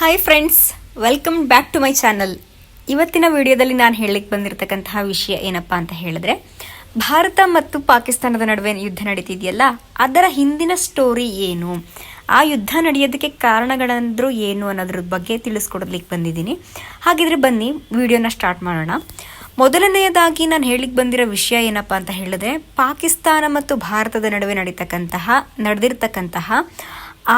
Hi friends welcome back to my channel ಇವತ್ತಿನ ವಿಡಿಯೋದಲ್ಲಿ ನಾನು ಹೇಳಲಿಕ್ಕೆ ಬಂದಿರತಕ್ಕಂತಹ ವಿಷಯ ಏನಪ್ಪಾ ಅಂತ ಹೇಳಿದ್ರೆ, ಭಾರತ ಮತ್ತು ಪಾಕಿಸ್ತಾನದ ನಡುವೆ ಯುದ್ಧ ನಡೀತಿದೆಯಲ್ಲ, ಅದರ ಹಿಂದಿನ ಸ್ಟೋರಿ ಏನು? ಆ ಯುದ್ಧ ನಡೆಯೋದಕ್ಕೆ ಕಾರಣಗಳಂದ್ರೂ ಏನು ಅನ್ನೋದ್ರ ಬಗ್ಗೆ ತಿಳಿಸ್ಕೊಡ್ಲಿಕ್ಕೆ ಬಂದಿದ್ದೀನಿ. ಹಾಗಿದ್ರೆ ಬನ್ನಿ, ವಿಡಿಯೋನ ಸ್ಟಾರ್ಟ್ ಮಾಡೋಣ. ಮೊದಲನೆಯದಾಗಿ ನಾನು ಹೇಳಿಕ್ ಬಂದಿರೋ ವಿಷಯ ಏನಪ್ಪಾ ಅಂತ ಹೇಳಿದ್ರೆ, ಪಾಕಿಸ್ತಾನ ಮತ್ತು ಭಾರತದ ನಡುವೆ ನಡೀತಕ್ಕಂತಹ, ನಡೆದಿರ್ತಕ್ಕಂತಹ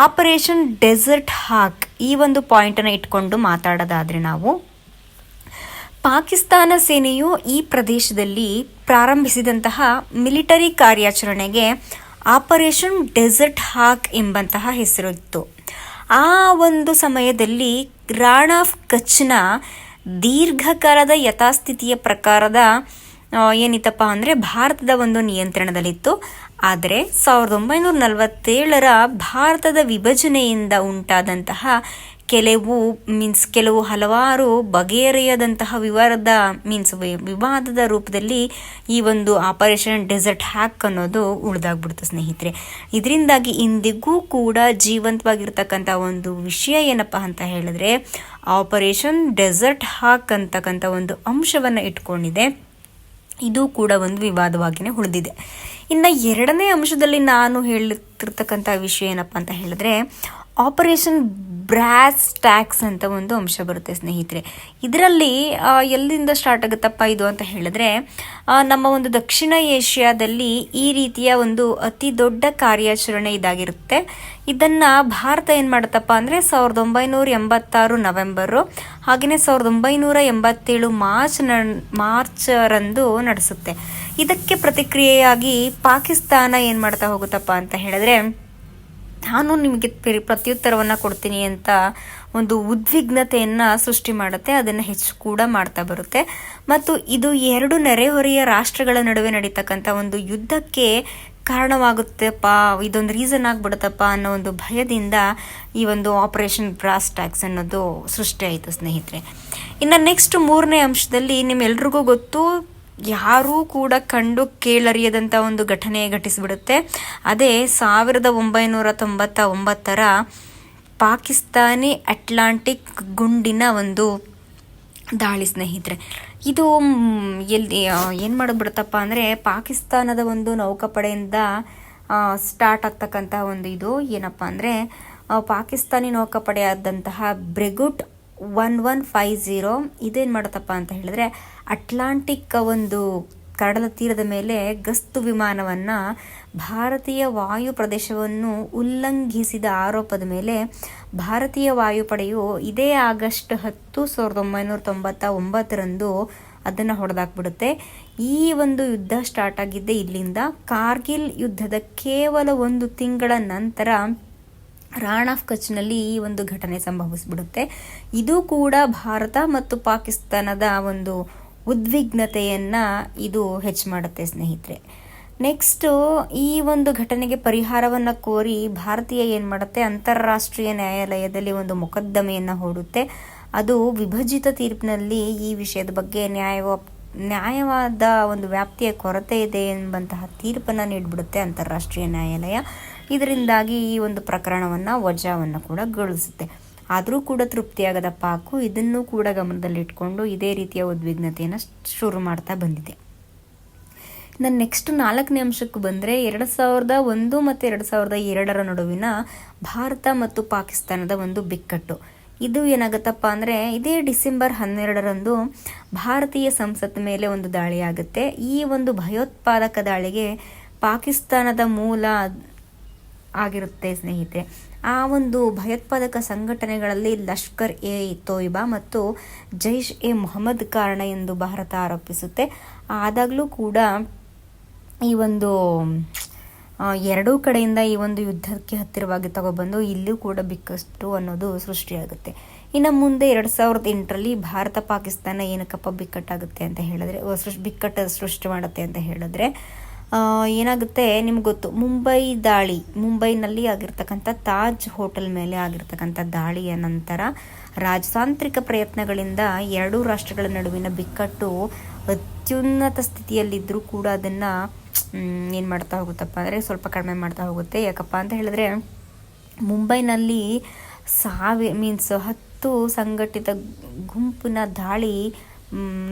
ಆಪರೇಷನ್ ಡೆಸರ್ಟ್ ಹಾಕ್ ಈ ಒಂದು ಪಾಯಿಂಟನ್ನು ಇಟ್ಕೊಂಡು ಮಾತಾಡೋದಾದ್ರೆ ನಾವು, ಪಾಕಿಸ್ತಾನ ಸೇನೆಯು ಈ ಪ್ರದೇಶದಲ್ಲಿ ಪ್ರಾರಂಭಿಸಿದಂತಹ ಮಿಲಿಟರಿ ಕಾರ್ಯಾಚರಣೆಗೆ ಆಪರೇಷನ್ ಡೆಸರ್ಟ್ ಹಾಕ್ ಎಂಬಂತಹ ಹೆಸರಿತ್ತು. ಆ ಒಂದು ಸಮಯದಲ್ಲಿ ರಾಣ್ ಆಫ್ ಕಚ್ನ ದೀರ್ಘಕಾಲದ ಯಥಾಸ್ಥಿತಿಯ ಪ್ರಕಾರದ ಏನಿತ್ತಪ್ಪ ಅಂದರೆ ಭಾರತದ ಒಂದು ನಿಯಂತ್ರಣದಲ್ಲಿತ್ತು. ಆದರೆ ಸಾವಿರದ ಒಂಬೈನೂರ ನಲವತ್ತೇಳರ ಭಾರತದ ವಿಭಜನೆಯಿಂದ ಉಂಟಾದಂತಹ ಕೆಲವು ಮೀನ್ಸ್ ಕೆಲವು ಹಲವಾರು ಬಗೆಹರಿಯದಂತಹ ವಿವಾದ ಮೀನ್ಸ್ ವಿವಾದದ ರೂಪದಲ್ಲಿ ಈ ಒಂದು ಆಪರೇಷನ್ ಡೆಸರ್ಟ್ ಹ್ಯಾಕ್ ಅನ್ನೋದು ಉಳಿದಾಗ್ಬಿಡ್ತು ಸ್ನೇಹಿತರೆ. ಇದರಿಂದಾಗಿ ಇಂದಿಗೂ ಕೂಡ ಜೀವಂತವಾಗಿರ್ತಕ್ಕಂಥ ಒಂದು ವಿಷಯ ಏನಪ್ಪ ಅಂತ ಹೇಳಿದ್ರೆ, ಆಪರೇಷನ್ ಡೆಸರ್ಟ್ ಹಾಕ್ ಅಂತಕ್ಕಂಥ ಒಂದು ಅಂಶವನ್ನು ಇಟ್ಕೊಂಡಿದೆ. ಇದು ಕೂಡ ಒಂದು ವಿವಾದವಾಗಿಯೇ ಉಳಿದಿದೆ. ಇನ್ನು ಎರಡನೇ ಅಂಶದಲ್ಲಿ ನಾನು ಹೇಳುತ್ತಿರ್ತಕ್ಕಂಥ ವಿಷಯ ಏನಪ್ಪ ಅಂತ ಹೇಳಿದ್ರೆ ಆಪರೇಷನ್ ಬ್ರಾಸ್ ಟ್ಯಾಕ್ಸ್ ಅಂತ ಒಂದು ಅಂಶ ಬರುತ್ತೆ ಸ್ನೇಹಿತರೆ. ಇದರಲ್ಲಿ ಎಲ್ಲಿಂದ ಸ್ಟಾರ್ಟ್ ಆಗುತ್ತಪ್ಪ ಇದು ಅಂತ ಹೇಳಿದ್ರೆ ನಮ್ಮ ಒಂದು ದಕ್ಷಿಣ ಏಷ್ಯಾದಲ್ಲಿ ಈ ರೀತಿಯ ಒಂದು ಅತಿ ದೊಡ್ಡ ಕಾರ್ಯಾಚರಣೆ ಇದಾಗಿರುತ್ತೆ. ಇದನ್ನ ಭಾರತ ಏನು ಮಾಡುತ್ತಪ್ಪ ಅಂದ್ರೆ, ಸಾವಿರದ ಒಂಬೈನೂರ ಎಂಬತ್ತಾರು ನವೆಂಬರು ಹಾಗೆಯೇ ಸಾವಿರದ ಒಂಬೈನೂರ ಎಂಬತ್ತೇಳು ಮಾರ್ಚ್ ನ- ಮಾರ್ಚ್ ರಂದು ನಡೆಸುತ್ತೆ. ಇದಕ್ಕೆ ಪ್ರತಿಕ್ರಿಯೆಯಾಗಿ ಪಾಕಿಸ್ತಾನ ಏನು ಮಾಡ್ತಾ ಹೋಗುತ್ತಪ್ಪ ಅಂತ ಹೇಳಿದ್ರೆ, ನಾನು ನಿಮಗೆ ಪ್ರತ್ಯುತ್ತರವನ್ನು ಕೊಡ್ತೀನಿ ಅಂತ ಒಂದು ಉದ್ವಿಗ್ನತೆಯನ್ನು ಸೃಷ್ಟಿ ಮಾಡುತ್ತೆ, ಅದನ್ನು ಹೆಚ್ಚು ಕೂಡ ಮಾಡ್ತಾ ಬರುತ್ತೆ. ಮತ್ತು ಇದು ಎರಡು ನೆರೆಹೊರೆಯ ರಾಷ್ಟ್ರಗಳ ನಡುವೆ ನಡೀತಕ್ಕಂಥ ಒಂದು ಯುದ್ಧಕ್ಕೆ ಕಾರಣವಾಗುತ್ತಪ್ಪ, ಇದೊಂದು ರೀಸನ್ ಆಗ್ಬಿಡುತ್ತಪ್ಪ ಅನ್ನೋ ಒಂದು ಭಯದಿಂದ ಈ ಒಂದು ಆಪರೇಷನ್ ಬ್ರಾಸ್ ಟ್ಯಾಕ್ಸ್ ಅನ್ನೋದು ಸೃಷ್ಟಿಯಾಯಿತು ಸ್ನೇಹಿತರೆ. ಇನ್ನು ನೆಕ್ಸ್ಟ್ ಮೂರನೇ ಅಂಶದಲ್ಲಿ ನಿಮ್ಮೆಲ್ರಿಗೂ ಗೊತ್ತು ಯಾರೂ ಕೂಡ ಕಂಡು ಕೇಳರಿಯದಂಥ ಒಂದು ಘಟನೆ ಘಟಿಸಿಬಿಡುತ್ತೆ. ಅದೇ ಸಾವಿರದ ಒಂಬೈನೂರ ತೊಂಬತ್ತ ಒಂಬತ್ತರ ಪಾಕಿಸ್ತಾನಿ ಅಟ್ಲಾಂಟಿಕ್ ಗುಂಡಿನ ಒಂದು ದಾಳಿ ಸ್ನೇಹಿತರೆ. ಇದು ಎಲ್ಲಿ ಏನು ಮಾಡಿಬಿಡುತ್ತಪ್ಪ ಅಂದರೆ ಪಾಕಿಸ್ತಾನದ ಒಂದು ನೌಕಾಪಡೆಯಿಂದ ಸ್ಟಾರ್ಟ್ ಆಗ್ತಕ್ಕಂತಹ ಒಂದು ಇದು. ಏನಪ್ಪ ಅಂದರೆ Pakistani ನೌಕಾಪಡೆಯಾದಂತಹ Breguet one one five zero ಇದೇನು ಮಾಡುತ್ತಪ್ಪ ಅಂತ ಹೇಳಿದ್ರೆ ಅಟ್ಲಾಂಟಿಕ್ ಒಂದು ಕಡಲ ತೀರದ ಮೇಲೆ ಗಸ್ತು ವಿಮಾನವನ್ನು ಭಾರತೀಯ ವಾಯು ಪ್ರದೇಶವನ್ನು ಉಲ್ಲಂಘಿಸಿದ ಆರೋಪದ ಮೇಲೆ ಭಾರತೀಯ ವಾಯುಪಡೆಯು ಇದೇ ಆಗಸ್ಟ್ ಹತ್ತು ಸಾವಿರದ ಒಂಬೈನೂರ ತೊಂಬತ್ತ ಒಂಬತ್ತರಂದು ಅದನ್ನು ಹೊಡೆದಾಕ್ಬಿಡುತ್ತೆ. ಈ ಒಂದು ಯುದ್ಧ ಸ್ಟಾರ್ಟ್ ಆಗಿದ್ದೆ ಇಲ್ಲಿಂದ ಕಾರ್ಗಿಲ್ ಯುದ್ಧದ ಕೇವಲ ಒಂದು ತಿಂಗಳ ನಂತರ ರಾಣ್ ಆಫ್ ಕಚ್ನಲ್ಲಿ ಈ ಒಂದು ಘಟನೆ ಸಂಭವಿಸಿಬಿಡುತ್ತೆ. ಇದು ಕೂಡ ಭಾರತ ಮತ್ತು ಪಾಕಿಸ್ತಾನದ ಒಂದು ಉದ್ವಿಗ್ನತೆಯನ್ನ ಇದು ಹೆಚ್ಚು ಮಾಡುತ್ತೆ ಸ್ನೇಹಿತರೆ. ನೆಕ್ಸ್ಟ್ ಈ ಒಂದು ಘಟನೆಗೆ ಪರಿಹಾರವನ್ನ ಕೋರಿ ಭಾರತೀಯ ಏನ್ ಮಾಡುತ್ತೆ? ಅಂತಾರಾಷ್ಟ್ರೀಯ ನ್ಯಾಯಾಲಯದಲ್ಲಿ ಒಂದು ಮೊಕದ್ದಮೆಯನ್ನ ಹೂಡುತ್ತೆ. ಅದು ವಿಭಜಿತ ತೀರ್ಪಿನಲ್ಲಿ ಈ ವಿಷಯದ ಬಗ್ಗೆ ನ್ಯಾಯ ನ್ಯಾಯವಾದ ಒಂದು ವ್ಯಾಪ್ತಿಯ ಕೊರತೆ ಇದೆ ಎಂಬಂತಹ ತೀರ್ಪನ್ನು ನೀಡಿಬಿಡುತ್ತೆ ಅಂತಾರಾಷ್ಟ್ರೀಯ ನ್ಯಾಯಾಲಯ. ಇದರಿಂದಾಗಿ ಈ ಒಂದು ಪ್ರಕರಣವನ್ನು ವಜಾವನ್ನು ಕೂಡ ಗಳಿಸುತ್ತೆ. ಆದರೂ ಕೂಡ ತೃಪ್ತಿಯಾಗದ ಪಾಕು ಇದನ್ನು ಕೂಡ ಗಮನದಲ್ಲಿಟ್ಕೊಂಡು ಇದೇ ರೀತಿಯ ಉದ್ವಿಗ್ನತೆಯನ್ನು ಶುರು ಮಾಡ್ತಾ ಬಂದಿದೆ. ನನ್ನ ನೆಕ್ಸ್ಟ್ ನಾಲ್ಕನೇ ಅಂಶಕ್ಕೆ ಬಂದರೆ ಎರಡು ಸಾವಿರದ ಒಂದು ಮತ್ತು ಎರಡು ಸಾವಿರದ ಎರಡರ ನಡುವಿನ ಭಾರತ ಮತ್ತು ಪಾಕಿಸ್ತಾನದ ಒಂದು ಬಿಕ್ಕಟ್ಟು. ಇದು ಏನಾಗುತ್ತಪ್ಪ ಅಂದರೆ ಇದೇ ಡಿಸೆಂಬರ್ ಹನ್ನೆರಡರಂದು ಭಾರತೀಯ ಸಂಸತ್ ಮೇಲೆ ಒಂದು ದಾಳಿ ಆಗುತ್ತೆ ಈ ಒಂದು ಭಯೋತ್ಪಾದಕ ದಾಳಿಗೆ ಪಾಕಿಸ್ತಾನದ ಮೂಲ ಆಗಿರುತ್ತೆ ಸ್ನೇಹಿತರೆ. ಆ ಒಂದು ಭಯೋತ್ಪಾದಕ ಸಂಘಟನೆಗಳಲ್ಲಿ ಲಷ್ಕರ್ ಎ ತೊಯ್ಬಾ ಮತ್ತು ಜೈಷ್ ಎ ಮೊಹಮ್ಮದ್ ಕಾರಣ ಎಂದು ಭಾರತ ಆರೋಪಿಸುತ್ತೆ. ಆದಾಗಲೂ ಕೂಡ ಈ ಒಂದು ಎರಡೂ ಕಡೆಯಿಂದ ಈ ಒಂದು ಯುದ್ಧಕ್ಕೆ ಹತ್ತಿರವಾಗಿ ತಗೊಬಂದು ಇಲ್ಲೂ ಕೂಡ ಬಿಕ್ಕಷ್ಟು ಅನ್ನೋದು ಸೃಷ್ಟಿಯಾಗುತ್ತೆ. ಇನ್ನು ಮುಂದೆ ಎರಡು ಸಾವಿರದ ಎಂಟರಲ್ಲಿ ಭಾರತ ಪಾಕಿಸ್ತಾನ ಏನಕ್ಕಪ್ಪ ಬಿಕ್ಕಟ್ಟಾಗುತ್ತೆ ಅಂತ ಹೇಳಿದ್ರೆ, ಸೃಷ್ಟಿ, ಬಿಕ್ಕಟ್ಟು ಸೃಷ್ಟಿ ಮಾಡುತ್ತೆ ಅಂತ ಹೇಳಿದ್ರೆ ಏನಾಗುತ್ತೆ ನಿಮ್ಗೆ ಗೊತ್ತು? ಮುಂಬೈ ದಾಳಿ, ಮುಂಬೈನಲ್ಲಿ ಆಗಿರ್ತಕ್ಕಂಥ ತಾಜ್ ಹೋಟೆಲ್ ಮೇಲೆ ಆಗಿರ್ತಕ್ಕಂಥ ದಾಳಿಯ ನಂತರ ರಾಜತಾಂತ್ರಿಕ ಪ್ರಯತ್ನಗಳಿಂದ ಎರಡೂ ರಾಷ್ಟ್ರಗಳ ನಡುವಿನ ಬಿಕ್ಕಟ್ಟು ಅತ್ಯುನ್ನತ ಸ್ಥಿತಿಯಲ್ಲಿದ್ದರೂ ಕೂಡ ಅದನ್ನು ಏನು ಮಾಡ್ತಾ ಹೋಗುತ್ತಪ್ಪ ಅಂದರೆ ಸ್ವಲ್ಪ ಕಡಿಮೆ ಮಾಡ್ತಾ ಹೋಗುತ್ತೆ. ಯಾಕಪ್ಪ ಅಂತ ಹೇಳಿದ್ರೆ ಮುಂಬೈನಲ್ಲಿ ಸಾವಿ ಮೀನ್ಸ್ ಹತ್ತು ಸಂಘಟಿತ ಗುಂಪಿನ ದಾಳಿ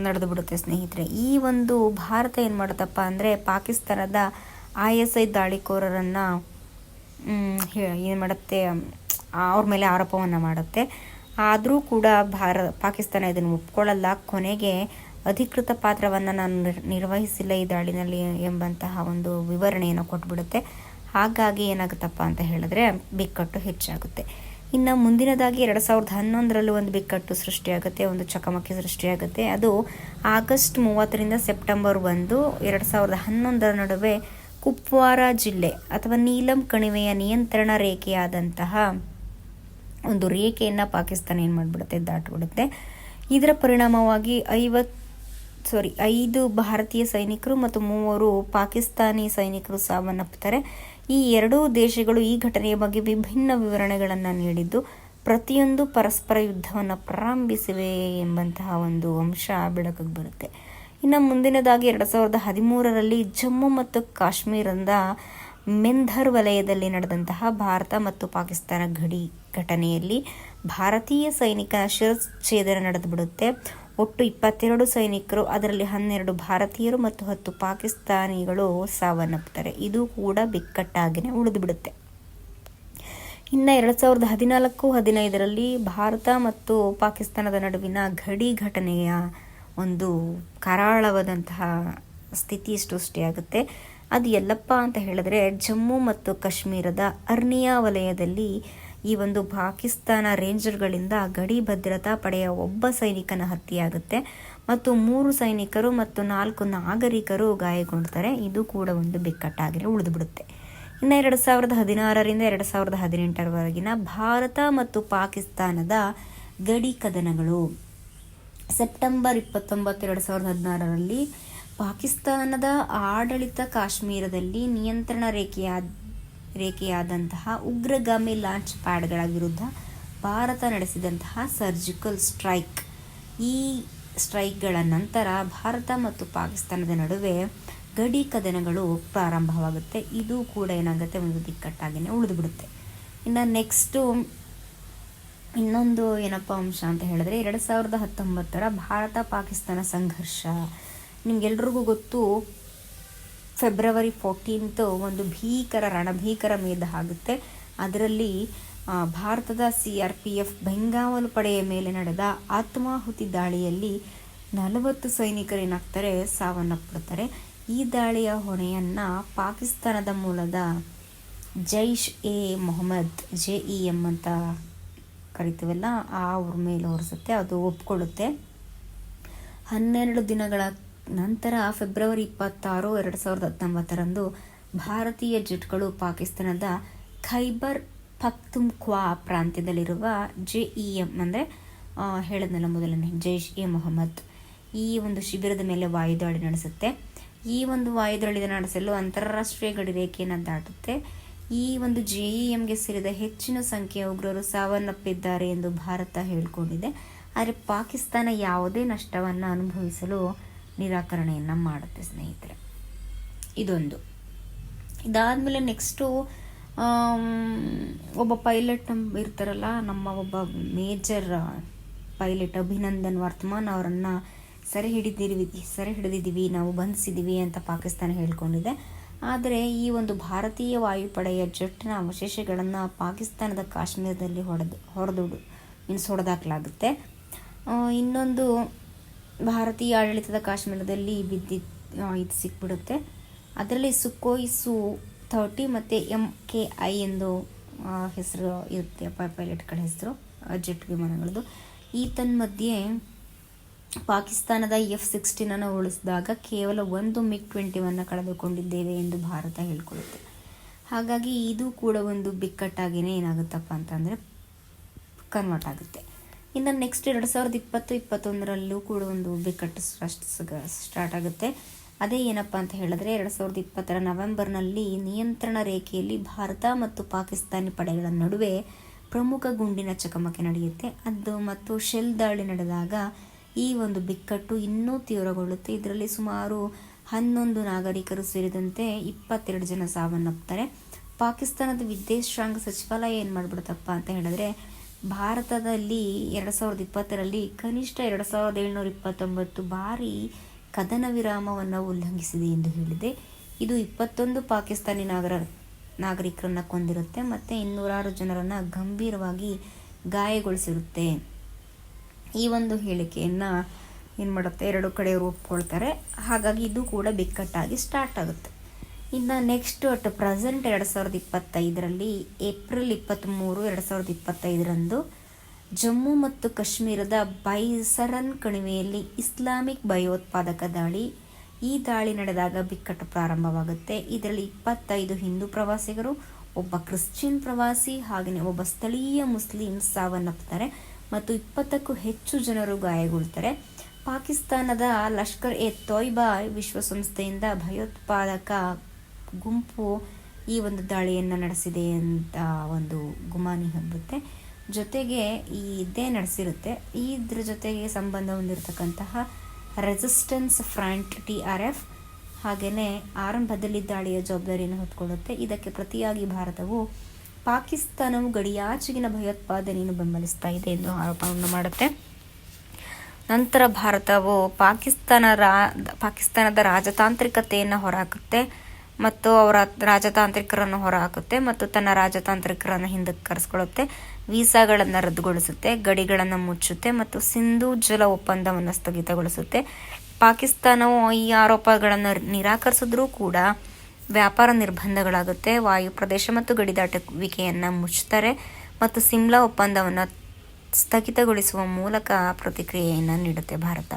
ನಡೆದು ಬಿಡುತ್ತೆ ಸ್ನೇಹಿತರೆ. ಈ ಒಂದು ಭಾರತ ಏನು ಮಾಡುತ್ತಪ್ಪ ಅಂದರೆ ಪಾಕಿಸ್ತಾನದ ಐ ಎಸ್ ಐ ದಾಳಿಕೋರರನ್ನು ಏನು ಮಾಡುತ್ತೆ, ಅವ್ರ ಮೇಲೆ ಆರೋಪವನ್ನು ಮಾಡುತ್ತೆ. ಆದರೂ ಕೂಡ ಭಾರ ಪಾಕಿಸ್ತಾನ ಇದನ್ನು ಒಪ್ಕೊಳ್ಳಲ್ಲ. ಕೊನೆಗೆ ಅಧಿಕೃತ ಪಾತ್ರವನ್ನು ನಾನು ನಿರ್ವಹಿಸಿಲ್ಲ ಈ ದಾಳಿನಲ್ಲಿ ಎಂಬಂತಹ ಒಂದು ವಿವರಣೆಯನ್ನು ಕೊಟ್ಬಿಡುತ್ತೆ. ಹಾಗಾಗಿ ಏನಾಗುತ್ತಪ್ಪ ಅಂತ ಹೇಳಿದ್ರೆ ಬಿಕ್ಕಟ್ಟು ಹೆಚ್ಚಾಗುತ್ತೆ. ಇನ್ನು ಮುಂದಿನದಾಗಿ ಎರಡು ಸಾವಿರದ ಹನ್ನೊಂದರಲ್ಲೂ ಒಂದು ಬಿಕ್ಕಟ್ಟು ಸೃಷ್ಟಿಯಾಗುತ್ತೆ, ಒಂದು ಚಕಮಕಿ ಸೃಷ್ಟಿಯಾಗುತ್ತೆ. ಅದು ಆಗಸ್ಟ್ ಮೂವತ್ತರಿಂದ ಸೆಪ್ಟೆಂಬರ್ ಒಂದು, ಎರಡು ಸಾವಿರದ ಹನ್ನೊಂದರ ನಡುವೆ ಕುಪ್ವಾರ ಜಿಲ್ಲೆ ಅಥವಾ ನೀಲಂ ಕಣಿವೆಯ ನಿಯಂತ್ರಣ ರೇಖೆಯಾದಂತಹ ಒಂದು ರೇಖೆಯನ್ನು ಪಾಕಿಸ್ತಾನ ಏನು ಮಾಡಿಬಿಡುತ್ತೆ, ದಾಟಿಬಿಡುತ್ತೆ. ಇದರ ಪರಿಣಾಮವಾಗಿ ಐವತ್ತು ಸಾರಿ ಐದು ಭಾರತೀಯ ಸೈನಿಕರು ಮತ್ತು ಮೂವರು ಪಾಕಿಸ್ತಾನಿ ಸೈನಿಕರು ಸಾವನ್ನಪ್ಪುತ್ತಾರೆ ಈ ಎರಡೂ ದೇಶಗಳು ಈ ಘಟನೆಯ ಬಗ್ಗೆ ವಿಭಿನ್ನ ವಿವರಣೆಗಳನ್ನು ನೀಡಿದ್ದು, ಪ್ರತಿಯೊಂದು ಪರಸ್ಪರ ಯುದ್ಧವನ್ನು ಪ್ರಾರಂಭಿಸಿವೆ ಎಂಬಂತಹ ಒಂದು ಅಂಶ ಬೆಳಕಿಗೆ ಬರುತ್ತೆ. ಇನ್ನು ಮುಂದಿನದಾಗಿ ಎರಡು ಸಾವಿರದ ಹದಿಮೂರರಲ್ಲಿ ಜಮ್ಮು ಮತ್ತು ಕಾಶ್ಮೀರದ ಮೆಂಧರ್ ವಲಯದಲ್ಲಿ ನಡೆದಂತಹ ಭಾರತ ಮತ್ತು ಪಾಕಿಸ್ತಾನ ಗಡಿ ಘಟನೆಯಲ್ಲಿ ಭಾರತೀಯ ಸೈನಿಕ ಶಿರಚ್ಛೇದನ ನಡೆದು ಬಿಡುತ್ತೆ ಒಟ್ಟು ಇಪ್ಪತ್ತೆರಡು ಸೈನಿಕರು, ಅದರಲ್ಲಿ ಹನ್ನೆರಡು ಭಾರತೀಯರು ಮತ್ತು ಹತ್ತು ಪಾಕಿಸ್ತಾನಿಗಳು ಸಾವನ್ನಪ್ಪುತ್ತಾರೆ ಇದು ಕೂಡ ಬಿಕ್ಕಟ್ಟಾಗಿನೇ ಉಳಿದು ಬಿಡುತ್ತೆ ಇನ್ನು ಎರಡು ಸಾವಿರದ ಹದಿನಾಲ್ಕು ಹದಿನೈದರಲ್ಲಿ ಭಾರತ ಮತ್ತು ಪಾಕಿಸ್ತಾನದ ನಡುವಿನ ಗಡಿ ಘಟನೆಯ ಒಂದು ಕರಾಳವಾದಂತಹ ಸ್ಥಿತಿ ಸೃಷ್ಟಿಯಾಗುತ್ತೆ ಅದು ಎಲ್ಲಪ್ಪ ಅಂತ ಹೇಳಿದ್ರೆ ಜಮ್ಮು ಮತ್ತು ಕಾಶ್ಮೀರದ ಅರ್ನಿಯಾ ವಲಯದಲ್ಲಿ ಈ ಒಂದು ಪಾಕಿಸ್ತಾನ ರೇಂಜರ್ಗಳಿಂದ ಗಡಿ ಭದ್ರತಾ ಪಡೆಯ ಒಬ್ಬ ಸೈನಿಕನ ಹತ್ಯೆಯಾಗುತ್ತೆ. ಮತ್ತು ಮೂರು ಸೈನಿಕರು ಮತ್ತು ನಾಲ್ಕು ನಾಗರಿಕರು ಗಾಯಗೊಂಡ್ತಾರೆ ಇದು ಕೂಡ ಒಂದು ಬಿಕ್ಕಟ್ಟಾಗಿ ಉಳಿದುಬಿಡುತ್ತೆ. ಇನ್ನು ಎರಡು ಸಾವಿರದ ಹದಿನಾರರಿಂದ ಎರಡು ಸಾವಿರದ ಹದಿನೆಂಟರವರೆಗಿನ ಭಾರತ ಮತ್ತು ಪಾಕಿಸ್ತಾನದ ಗಡಿ ಕದನಗಳು. ಸೆಪ್ಟೆಂಬರ್ ಇಪ್ಪತ್ತೊಂಬತ್ತು ಎರಡು ಸಾವಿರದ ಹದಿನಾರರಲ್ಲಿ ಪಾಕಿಸ್ತಾನದ ಆಡಳಿತ ಕಾಶ್ಮೀರದಲ್ಲಿ ನಿಯಂತ್ರಣ ರೇಖೆಯ ರೇಖೆಯಾದಂತಹ ಉಗ್ರಗಾಮಿ ಲಾಂಚ್ ಪ್ಯಾಡ್ಗಳ ವಿರುದ್ಧ ಭಾರತ ನಡೆಸಿದಂತಹ ಸರ್ಜಿಕಲ್ ಸ್ಟ್ರೈಕ್. ಈ ಸ್ಟ್ರೈಕ್ಗಳ ನಂತರ ಭಾರತ ಮತ್ತು ಪಾಕಿಸ್ತಾನದ ನಡುವೆ ಗಡಿ ಕದನಗಳು ಪ್ರಾರಂಭವಾಗುತ್ತೆ. ಇದು ಕೂಡ ಏನಾಗುತ್ತೆ? ಒಂದು ದಿಕ್ಕಟ್ಟಾಗಿಯೇ ಉಳಿದುಬಿಡುತ್ತೆ. ಇನ್ನು ನೆಕ್ಸ್ಟು ಇನ್ನೊಂದು ಏನಪ್ಪ ಅಂಶ ಅಂತ ಹೇಳಿದ್ರೆ, ಎರಡು ಸಾವಿರದ ಹತ್ತೊಂಬತ್ತರ ಭಾರತ ಪಾಕಿಸ್ತಾನ ಸಂಘರ್ಷ. ನಿಮ್ಗೆಲ್ರಿಗೂ ಗೊತ್ತು ಫೆಬ್ರವರಿ ಫೋರ್ಟೀನ್ತ್ ಒಂದು ಭೀಕರ ರಣಭೀಕರ ಮೇಧ ಆಗುತ್ತೆ. ಅದರಲ್ಲಿ ಭಾರತದ ಸಿ ಆರ್ ಪಿ ಎಫ್ ಬೆಂಗಾವಲು ಪಡೆಯ ಮೇಲೆ ನಡೆದ ಆತ್ಮಾಹುತಿ ದಾಳಿಯಲ್ಲಿ ನಲವತ್ತು ಸೈನಿಕರು ಏನಾಗ್ತಾರೆ ಈ ದಾಳಿಯ ಹೊಣೆಯನ್ನು ಪಾಕಿಸ್ತಾನದ ಮೂಲದ Jaish e Mohammed, J E M ಅಂತ ಕರಿತೀವಲ್ಲ, ಆ ಅವ್ರ ಮೇಲೆ ಹೊರಿಸುತ್ತೆ, ಅದು ಒಪ್ಕೊಳ್ಳುತ್ತೆ. ಹನ್ನೆರಡು ದಿನಗಳ ನಂತರ ಫೆಬ್ರವರಿ ಇಪ್ಪತ್ತಾರು, ಎರಡು ಸಾವಿರದ ಹತ್ತೊಂಬತ್ತರಂದು ಭಾರತೀಯ ಜೆಟ್ಗಳು ಪಾಕಿಸ್ತಾನದ ಖೈಬರ್ ಕ್ವಾ ಪ್ರಾಂತ್ಯದಲ್ಲಿರುವ ಜೆ ಇ ಎಂ ಅಂದರೆ ಹೇಳದ್ನಲ್ಲ ಮೊದಲನೇ, ಜೈಷ್ ಎ ಮೊಹಮ್ಮದ್. ಈ ಒಂದು ಶಿಬಿರದ ಮೇಲೆ ವಾಯುದಾಳಿ ನಡೆಸುತ್ತೆ. ಈ ಒಂದು ವಾಯುದಾಳಿ ನಡೆಸಲು ಅಂತಾರಾಷ್ಟ್ರೀಯ ಗಡಿ ರೇಖೆಯನ್ನು ದಾಟುತ್ತೆ ಈ ಒಂದು ಜೆ ಇ ಎಂಗೆ ಸೇರಿದ ಹೆಚ್ಚಿನ ಸಂಖ್ಯೆಯ ಉಗ್ರರು ಸಾವನ್ನಪ್ಪಿದ್ದಾರೆ ಎಂದು ಭಾರತ ಹೇಳಿಕೊಂಡಿದೆ. ಆದರೆ ಪಾಕಿಸ್ತಾನ ಯಾವುದೇ ನಷ್ಟವನ್ನು ಅನುಭವಿಸಲು ನಿರಾಕರಣೆಯನ್ನು ಮಾಡುತ್ತೆ ಸ್ನೇಹಿತರೆ. ಇದೊಂದು. ಇದಾದಮೇಲೆ ನೆಕ್ಸ್ಟು ಒಬ್ಬ ಪೈಲಟ್ ಇರ್ತಾರಲ್ಲ, ನಮ್ಮ ಒಬ್ಬ ಮೇಜರ್ ಪೈಲಟ್ ಅಭಿನಂದನ್ ವರ್ತಮಾನ್ ಅವರನ್ನು ಸೆರೆ ಹಿಡಿದಿರಿ ಸೆರೆ ಹಿಡಿದಿದ್ದೀವಿ, ನಾವು ಬಂಧಿಸಿದ್ದೀವಿ ಅಂತ ಪಾಕಿಸ್ತಾನ ಹೇಳ್ಕೊಂಡಿದೆ. ಆದರೆ ಈ ಒಂದು ಭಾರತೀಯ ವಾಯುಪಡೆಯ ಜೆಟ್ನ ಅವಶೇಷಗಳನ್ನು ಪಾಕಿಸ್ತಾನದ ಕಾಶ್ಮೀರದಲ್ಲಿ ಹೊಡೆದು ಹೊಡೆದು ಮೀನ್ಸ್ ಹೊಡೆದಾಕಲಾಗುತ್ತೆ. ಇನ್ನೊಂದು ಭಾರತೀಯ ಆಡಳಿತದ ಕಾಶ್ಮೀರದಲ್ಲಿ ಬಿದ್ದಿದ್ದ ಇದು ಸಿಕ್ಬಿಡುತ್ತೆ. ಅದರಲ್ಲಿ ಸುಕೋಯ್ ಸು ಥರ್ಟಿ ಮತ್ತು ಎಂ ಕೆ ಐ ಎಂದು ಹೆಸರು ಇರುತ್ತೆ ಪೈಲಟ್ಗಳ ಹೆಸರು ಜೆಟ್ ವಿಮಾನಗಳದ್ದು ಈ ತನ್ಮಧ್ಯೆ ಪಾಕಿಸ್ತಾನದ ಎಫ್ ಸಿಕ್ಸ್ಟೀನನ್ನು ಉಳಿಸಿದಾಗ ಕೇವಲ ಒಂದು ಮಿಗ್ ಟ್ವೆಂಟಿವನ್ನು ಕಳೆದುಕೊಂಡಿದ್ದೇವೆ ಎಂದು ಭಾರತ ಹೇಳ್ಕೊಳ್ಳುತ್ತೆ ಹಾಗಾಗಿ ಇದು ಕೂಡ ಒಂದು ಬಿಕ್ಕಟ್ಟಾಗಿಯೇ ಏನಾಗುತ್ತಪ್ಪ ಅಂತಂದರೆ ಕನ್ವರ್ಟ್ ಆಗುತ್ತೆ. ಇನ್ನು ನೆಕ್ಸ್ಟ್ ಎರಡು ಸಾವಿರದ ಇಪ್ಪತ್ತು, ಇಪ್ಪತ್ತೊಂದರಲ್ಲೂ ಕೂಡ ಒಂದು ಬಿಕ್ಕಟ್ಟು ಸ್ಟಾರ್ಟ್ ಆಗುತ್ತೆ. ಅದೇ ಏನಪ್ಪ ಅಂತ ಹೇಳಿದ್ರೆ ಎರಡು ಸಾವಿರದ ಇಪ್ಪತ್ತರ ನವೆಂಬರ್ನಲ್ಲಿ ನಿಯಂತ್ರಣ ರೇಖೆಯಲ್ಲಿ ಭಾರತ ಮತ್ತು ಪಾಕಿಸ್ತಾನಿ ಪಡೆಗಳ ನಡುವೆ ಪ್ರಮುಖ ಗುಂಡಿನ ಚಕಮಕಿ ನಡೆಯುತ್ತೆ. ಅದು ಮತ್ತು ಶೆಲ್ ದಾಳಿ ನಡೆದಾಗ ಈ ಒಂದು ಬಿಕ್ಕಟ್ಟು ಇನ್ನೂ ತೀವ್ರಗೊಳ್ಳುತ್ತೆ. ಇದರಲ್ಲಿ ಸುಮಾರು ಹನ್ನೊಂದು ನಾಗರಿಕರು ಸೇರಿದಂತೆ ಇಪ್ಪತ್ತೆರಡು ಜನ ಸಾವನ್ನಪ್ಪುತ್ತಾರೆ ಪಾಕಿಸ್ತಾನದ ವಿದೇಶಾಂಗ ಸಚಿವಾಲಯ ಏನು ಮಾಡಿಬಿಡುತ್ತಪ್ಪ ಅಂತ ಹೇಳಿದ್ರೆ ಭಾರತದಲ್ಲಿ ಎರಡು ಸಾವಿರದ ಇಪ್ಪತ್ತರಲ್ಲಿ ಕನಿಷ್ಠ ಎರಡು ಸಾವಿರದ ಏಳ್ನೂರ ಇಪ್ಪತ್ತೊಂಬತ್ತು ಬಾರಿ ಕದನ ವಿರಾಮವನ್ನು ಉಲ್ಲಂಘಿಸಿದೆ ಎಂದು ಹೇಳಿದೆ. ಇದು ಇಪ್ಪತ್ತೊಂದು ಪಾಕಿಸ್ತಾನಿ ನಾಗರ ನಾಗರಿಕರನ್ನು ಕೊಂದಿರುತ್ತೆ ಮತ್ತು ಇನ್ನೂರಾರು ಜನರನ್ನು ಗಂಭೀರವಾಗಿ ಗಾಯಗೊಳಿಸಿರುತ್ತೆ. ಈ ಒಂದು ಹೇಳಿಕೆಯನ್ನು ಏನು ಮಾಡುತ್ತೆ? ಎರಡು ಕಡೆಯವರು ಒಪ್ಕೊಳ್ತಾರೆ. ಹಾಗಾಗಿ ಇದು ಕೂಡ ಬಿಕ್ಕಟ್ಟಾಗಿ ಸ್ಟಾರ್ಟ್ ಆಗುತ್ತೆ. ಇನ್ನು ನೆಕ್ಸ್ಟ್ ಅಟ್ ಪ್ರೆಸೆಂಟ್ ಎರಡು ಸಾವಿರದ ಇಪ್ಪತ್ತೈದರಲ್ಲಿ ಏಪ್ರಿಲ್ ಇಪ್ಪತ್ತ್ಮೂರು ಎರಡು ಸಾವಿರದ ಇಪ್ಪತ್ತೈದರಂದು ಜಮ್ಮು ಮತ್ತು ಕಾಶ್ಮೀರದ ಬೈಸರನ್ ಕಣಿವೆಯಲ್ಲಿ ಇಸ್ಲಾಮಿಕ್ ಭಯೋತ್ಪಾದಕ ದಾಳಿ. ಈ ದಾಳಿ ನಡೆದಾಗ ಬಿಕ್ಕಟ್ಟು ಪ್ರಾರಂಭವಾಗುತ್ತೆ. ಇದರಲ್ಲಿ ಇಪ್ಪತ್ತೈದು ಹಿಂದೂ ಪ್ರವಾಸಿಗರು, ಒಬ್ಬ ಕ್ರಿಶ್ಚಿಯನ್ ಪ್ರವಾಸಿ ಹಾಗೆಯೇ ಒಬ್ಬ ಸ್ಥಳೀಯ ಮುಸ್ಲಿಂ ಸಾವನ್ನಪ್ಪುತ್ತಾರೆ ಮತ್ತು ಇಪ್ಪತ್ತಕ್ಕೂ ಹೆಚ್ಚು ಜನರು ಗಾಯಗೊಳ್ತಾರೆ. ಪಾಕಿಸ್ತಾನದ ಲಷ್ಕರ್ ಎ ತೊಯ್ಬಾ ವಿಶ್ವಸಂಸ್ಥೆಯಿಂದ ಭಯೋತ್ಪಾದಕ ಗುಂಪು ಈ ಒಂದು ದಾಳಿಯನ್ನು ನಡೆಸಿದೆ ಅಂತ ಒಂದು ಗುಮಾನಿ ಹಬ್ಬುತ್ತೆ ಜೊತೆಗೆ ಈ ಇದೇ ನಡೆಸಿರುತ್ತೆ. ಇದ್ರ ಜೊತೆಗೆ ಸಂಬಂಧ ಹೊಂದಿರತಕ್ಕಂತಹ resistance front T R F ಹಾಗೆಯೇ ಆರಂಭದಲ್ಲಿ ದಾಳಿಯ ಜವಾಬ್ದಾರಿಯನ್ನು ಹೊತ್ಕೊಳ್ಳುತ್ತೆ. ಇದಕ್ಕೆ ಪ್ರತಿಯಾಗಿ ಭಾರತವು ಪಾಕಿಸ್ತಾನವು ಗಡಿಯಾಚೆಗಿನ ಭಯೋತ್ಪಾದನೆಯನ್ನು ಬೆಂಬಲಿಸ್ತಾ ಇದೆ ಎಂದು ಆರೋಪವನ್ನು ಮಾಡುತ್ತೆ. ನಂತರ ಭಾರತವು ಪಾಕಿಸ್ತಾನ ರಾ, ಪಾಕಿಸ್ತಾನದ ರಾಜತಾಂತ್ರಿಕತೆಯನ್ನು ಹೊರಹಾಕುತ್ತೆ ಮತ್ತು ಅವರ ರಾಜತಾಂತ್ರಿಕರನ್ನು ಹೊರಹಾಕುತ್ತೆ ಮತ್ತು ತನ್ನ ರಾಜತಾಂತ್ರಿಕರನ್ನು ಹಿಂದಕ್ಕೆ ಕರೆಸ್ಕೊಳ್ಳುತ್ತೆ. ವೀಸಾಗಳನ್ನು ರದ್ದುಗೊಳಿಸುತ್ತೆ, ಗಡಿಗಳನ್ನು ಮುಚ್ಚುತ್ತೆ ಮತ್ತು ಸಿಂಧೂ ಜಲ ಒಪ್ಪಂದವನ್ನು ಸ್ಥಗಿತಗೊಳಿಸುತ್ತೆ. ಪಾಕಿಸ್ತಾನವು ಈ ಆರೋಪಗಳನ್ನು ನಿರಾಕರಿಸಿದ್ರೂ ಕೂಡ ವ್ಯಾಪಾರ ನಿರ್ಬಂಧಗಳಾಗುತ್ತೆ. ವಾಯು ಪ್ರದೇಶ ಮತ್ತು ಗಡಿ ದಾಟುವಿಕೆಯನ್ನು ಮುಚ್ಚುತ್ತಾರೆ ಮತ್ತು ಸಿಮ್ಲಾ ಒಪ್ಪಂದವನ್ನು ಸ್ಥಗಿತಗೊಳಿಸುವ ಮೂಲಕ ಪ್ರತಿಕ್ರಿಯೆಯನ್ನು ನೀಡುತ್ತೆ ಭಾರತ.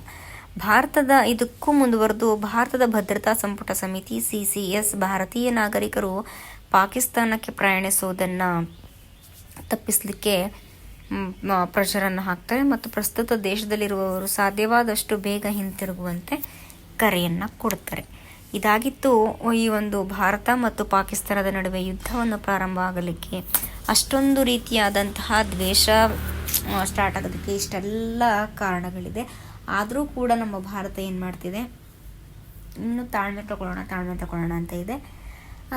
ಭಾರತದ ಇದಕ್ಕೂ ಮುಂದುವರೆದು ಭಾರತದ ಭದ್ರತಾ ಸಂಪುಟ ಸಮಿತಿ ಸಿ ಸಿ ಎಸ್ ಭಾರತೀಯ ನಾಗರಿಕರು ಪಾಕಿಸ್ತಾನಕ್ಕೆ ಪ್ರಯಾಣಿಸುವುದನ್ನು ತಪ್ಪಿಸಲಿಕ್ಕೆ ಪ್ರೆಷರನ್ನು ಹಾಕ್ತಾರೆ ಮತ್ತು ಪ್ರಸ್ತುತ ದೇಶದಲ್ಲಿರುವವರು ಸಾಧ್ಯವಾದಷ್ಟು ಬೇಗ ಹಿಂತಿರುಗುವಂತೆ ಕರೆಯನ್ನು ಕೊಡ್ತಾರೆ. ಇದಾಗಿತ್ತು ಈ ಒಂದು ಭಾರತ ಮತ್ತು ಪಾಕಿಸ್ತಾನದ ನಡುವೆ ಯುದ್ಧವನ್ನು ಪ್ರಾರಂಭ ಆಗಲಿಕ್ಕೆ. ಅಷ್ಟೊಂದು ರೀತಿಯಾದಂತಹ ದ್ವೇಷ ಸ್ಟಾರ್ಟ್ ಆಗೋದಕ್ಕೆ ಇಷ್ಟೆಲ್ಲ ಕಾರಣಗಳಿದೆ. ಆದರೂ ಕೂಡ ನಮ್ಮ ಭಾರತ ಏನು ಮಾಡ್ತಿದೆ? ಇನ್ನು ತಾಳ್ಮೆ ತಗೊಳ್ಳೋಣ ತಾಳ್ಮೆ ತಗೊಳ್ಳೋಣ ಅಂತ ಇದೆ.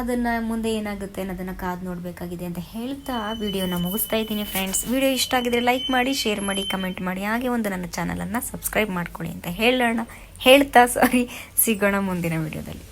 ಅದನ್ನು ಮುಂದೆ ಏನಾಗುತ್ತೆ ಅನ್ನೋದನ್ನು ಕಾದು ನೋಡಬೇಕಾಗಿದೆ ಅಂತ ಹೇಳ್ತಾ ವಿಡಿಯೋನ ಮುಗಿಸ್ತಾ ಇದ್ದೀನಿ ಫ್ರೆಂಡ್ಸ್ ವಿಡಿಯೋ ಇಷ್ಟ ಆಗಿದ್ರೆ ಲೈಕ್ ಮಾಡಿ ಶೇರ್ ಮಾಡಿ ಕಮೆಂಟ್ ಮಾಡಿ. ಹಾಗೆ ಒಂದು ನನ್ನ ಚಾನಲನ್ನು ಸಬ್ಸ್ಕ್ರೈಬ್ ಮಾಡ್ಕೊಳ್ಳಿ ಅಂತ ಹೇಳೋಣ. ಹೇಳ್ತಾ ಸಾರಿ ಸಿಗೋಣ ಮುಂದಿನ ವಿಡಿಯೋದಲ್ಲಿ.